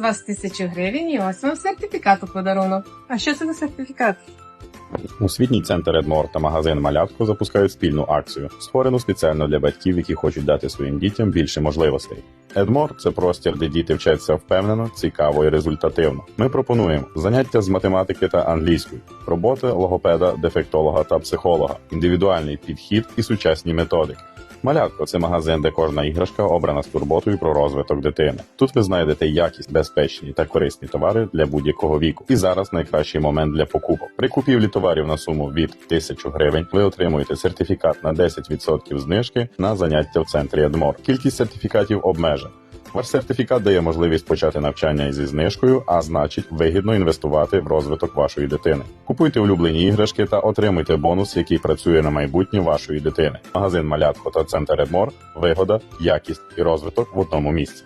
вас тисячу гривень і ось вам сертифікат у подарунок. А що це за сертифікат? Освітній центр Едмор та магазин Малятко запускають спільну акцію, створену спеціально для батьків, які хочуть дати своїм дітям більше можливостей. Едмор це простір, де діти вчаться впевнено, цікаво і результативно. Ми пропонуємо заняття з математики та англійської, роботи логопеда, дефектолога та психолога, індивідуальний підхід і сучасні методики. Малятко це магазин, де кожна іграшка обрана з турботою про розвиток дитини. Тут ви знайдете якість, безпечні та корисні товари для будь-якого віку. І зараз найкращий момент для покупок. При купівлі товарів на суму від 1000 гривень ви отримуєте сертифікат на 10% знижки на заняття в центрі Едмор. Кількість сертифікатів обмежена. Ваш сертифікат дає можливість почати навчання зі знижкою, а значить, вигідно інвестувати в розвиток вашої дитини. Купуйте улюблені іграшки та отримуйте бонус, який працює на майбутнє вашої дитини. Магазин Малятко та центр Едмор, вигода, якість і розвиток в одному місці.